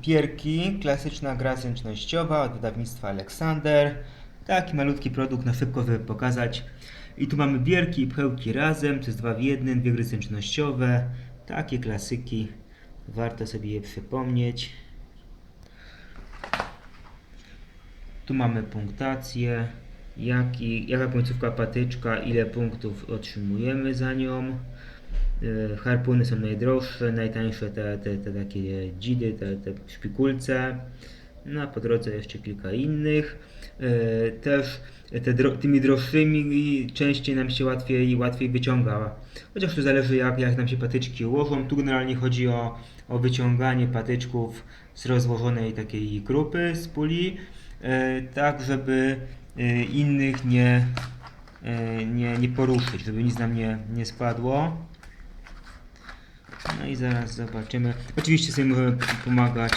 Bierki, klasyczna gra zręcznościowa od wydawnictwa Aleksander. Taki malutki produkt na szybko, żeby pokazać. I tu mamy bierki i pchełki razem, to jest dwa w jednym, dwie gry zręcznościowe. Takie klasyki, warto sobie je przypomnieć. Tu mamy punktację, jaki, jaka końcówka patyczka, ile punktów otrzymujemy za nią. E, Harpuny są najdroższe, najtańsze te, te, te takie dzidy, te, te szpikulce. No a po drodze jeszcze kilka innych. E, Też te dro, tymi droższymi częściej nam się łatwiej, łatwiej wyciąga. Chociaż to zależy jak, jak nam się patyczki ułożą. Tu generalnie chodzi o, o wyciąganie patyczków z rozłożonej takiej grupy z puli, e, tak żeby innych nie, nie, nie poruszyć, żeby nic nam nie, nie spadło. No i zaraz zobaczymy. Oczywiście sobie możemy pomagać,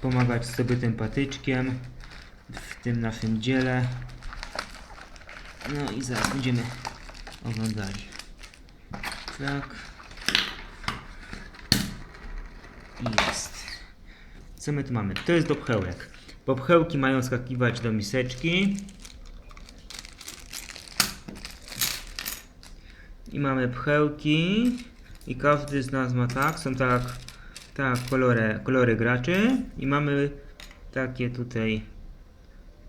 pomagać sobie tym patyczkiem w tym naszym dziele. No i zaraz będziemy oglądali. Tak. Jest. Co my tu mamy? To jest do pchełek. Popchełki mają skakiwać do miseczki. I mamy pchełki. I każdy z nas ma tak, są tak, tak kolory, kolory graczy. I mamy takie tutaj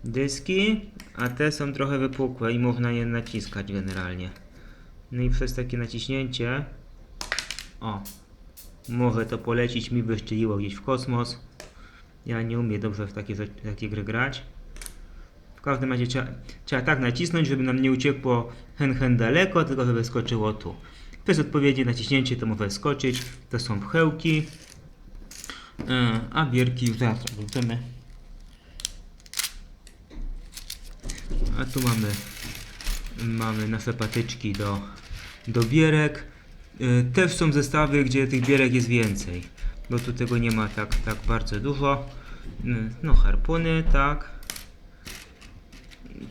dyski, a te są trochę wypukłe i można je naciskać generalnie. No i przez takie naciśnięcie, o, może to polecić mi wyszczeliło gdzieś w kosmos. Ja nie umiem dobrze w takie, takie gry grać. Każdym razie trzeba, trzeba tak nacisnąć, żeby nam nie uciekło hen hen daleko, tylko żeby skoczyło tu. Przez odpowiednie naciśnięcie to może skoczyć. To są pchełki. E, A bierki już zaraz wrócimy. A tu mamy, mamy nasze patyczki do, do bierek. E, Też są zestawy, gdzie tych bierek jest więcej. Bo tu tego nie ma tak, tak bardzo dużo. E, No harpuny, tak.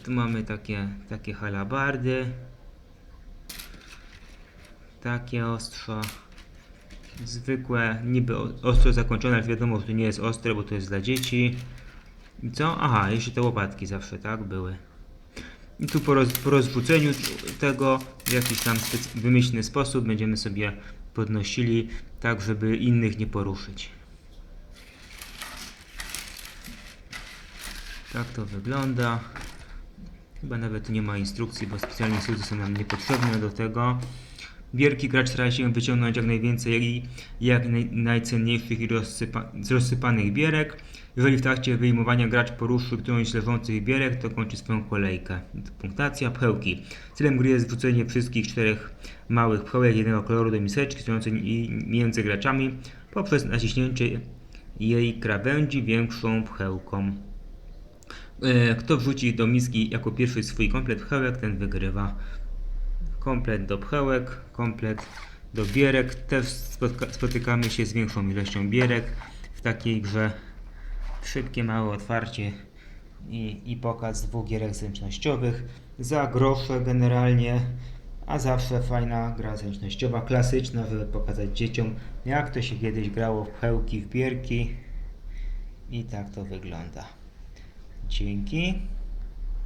Tu mamy takie, takie halabardy. Takie ostrza. Zwykłe, niby ostro zakończone, ale wiadomo, że to nie jest ostre, bo to jest dla dzieci. I co? Aha, jeszcze te łopatki zawsze, tak? Były. I tu po, roz, po rozrzuceniu tego w jakiś tam wymyślny sposób będziemy sobie podnosili, tak żeby innych nie poruszyć. Tak to wygląda. Chyba nawet nie ma instrukcji, bo specjalne instrukcje są nam niepotrzebne do tego. Bierki gracz stara się wyciągnąć jak najwięcej jak naj, najcenniejszych i rozsypa, z rozsypanych bierek. Jeżeli w trakcie wyjmowania gracz poruszy którąś z leżących bierek, to kończy swoją kolejkę. Punktacja pchełki. Celem gry jest wrzucenie wszystkich czterech małych pchełek jednego koloru do miseczki stojącej między graczami poprzez naciśnięcie jej krawędzi większą pchełką. E, Kto wrzuci do miski jako pierwszy swój komplet pchełek, ten wygrywa. Komplet do pchełek, komplet do bierek. Też spotka- spotykamy się z większą ilością bierek w takiej grze. Szybkie, małe otwarcie i, i pokaz dwóch gierek zręcznościowych. Za grosze generalnie, a zawsze fajna gra zręcznościowa, klasyczna, żeby pokazać dzieciom, jak to się kiedyś grało w pchełki, w bierki. I tak to wygląda. Dzięki.